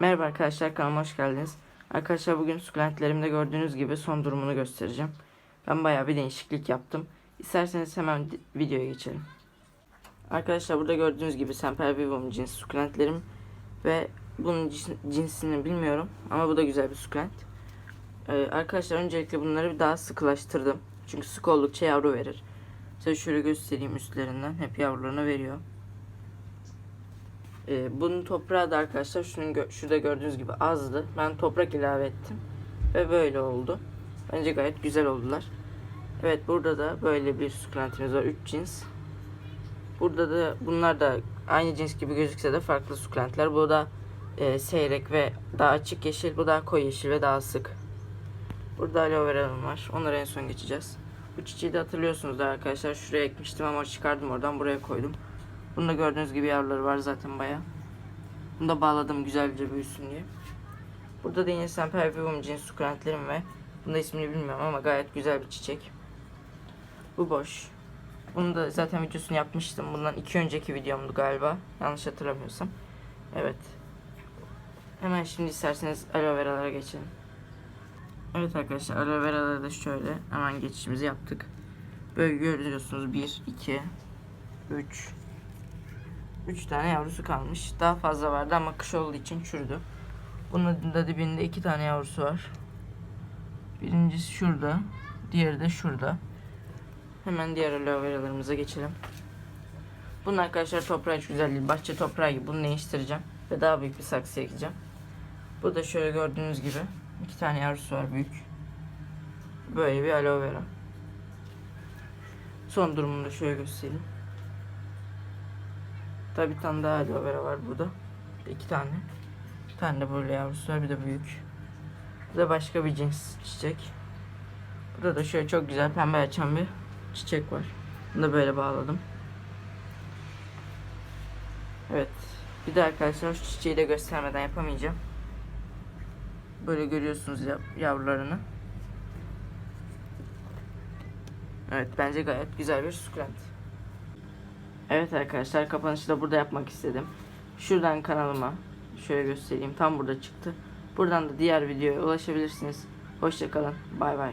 Merhaba arkadaşlar kanalıma hoş geldiniz. Arkadaşlar bugün sukulentlerimde gördüğünüz gibi son durumunu göstereceğim. Ben bayağı bir değişiklik yaptım. İsterseniz hemen videoya geçelim. Arkadaşlar burada gördüğünüz gibi Sempervivum cins sukulentlerim ve bunun cins- cinsini bilmiyorum ama bu da güzel bir sukulent. Ee, arkadaşlar öncelikle bunları bir daha sıkılaştırdım. Çünkü sık oldukça yavru verir. Size şöyle göstereyim üstlerinden. Hep yavrularını veriyor. Ee, bunun toprağı da arkadaşlar şunun gö- şurada gördüğünüz gibi azdı. Ben toprak ilave ettim ve böyle oldu. Bence gayet güzel oldular. Evet burada da böyle bir sukulentimiz var 3 cins. Burada da bunlar da aynı cins gibi gözükse de farklı sukulentler. Bu da e, seyrek ve daha açık yeşil, bu daha koyu yeşil ve daha sık. Burada aloe vera'm var. Onları en son geçeceğiz. Bu çiçeği de hatırlıyorsunuz da arkadaşlar. Şuraya ekmiştim ama çıkardım oradan buraya koydum. Bunda gördüğünüz gibi yavruları var zaten baya. Bunu da bağladım güzelce büyüsün diye. Burada da yine Sempervivum cins sukulentlerim ve bunda ismini bilmiyorum ama gayet güzel bir çiçek. Bu boş. Bunu da zaten videosunu yapmıştım. Bundan iki önceki videomdu galiba. Yanlış hatırlamıyorsam. Evet. Hemen şimdi isterseniz aloe vera'lara geçelim. Evet arkadaşlar aloe vera'lara da şöyle hemen geçişimizi yaptık. Böyle görüyorsunuz 1, 2, 3, 3 tane yavrusu kalmış. Daha fazla vardı ama kış olduğu için çürüdü. Bunun da dibinde iki tane yavrusu var. Birincisi şurada. Diğeri de şurada. Hemen diğer aloe vera'larımıza geçelim. Bunun arkadaşlar toprağı hiç güzel. Bahçe toprağı gibi. Bunu değiştireceğim. Ve daha büyük bir saksıya ekeceğim. Bu da şöyle gördüğünüz gibi. iki tane yavrusu var büyük. Böyle bir aloe vera. Son durumunu da şöyle göstereyim. Tabi bir tane daha aloe vera var burada. İki tane. Bir tane de böyle yavrusu var bir de büyük. Bu da başka bir cins çiçek. Burada da şöyle çok güzel pembe açan bir çiçek var. Bunu da böyle bağladım. Evet. Bir de arkadaşlar şu çiçeği de göstermeden yapamayacağım. Böyle görüyorsunuz yav- yavrularını. Evet bence gayet güzel bir sukulent. Evet arkadaşlar kapanışı da burada yapmak istedim. Şuradan kanalıma şöyle göstereyim. Tam burada çıktı. Buradan da diğer videoya ulaşabilirsiniz. Hoşçakalın. Bay bay.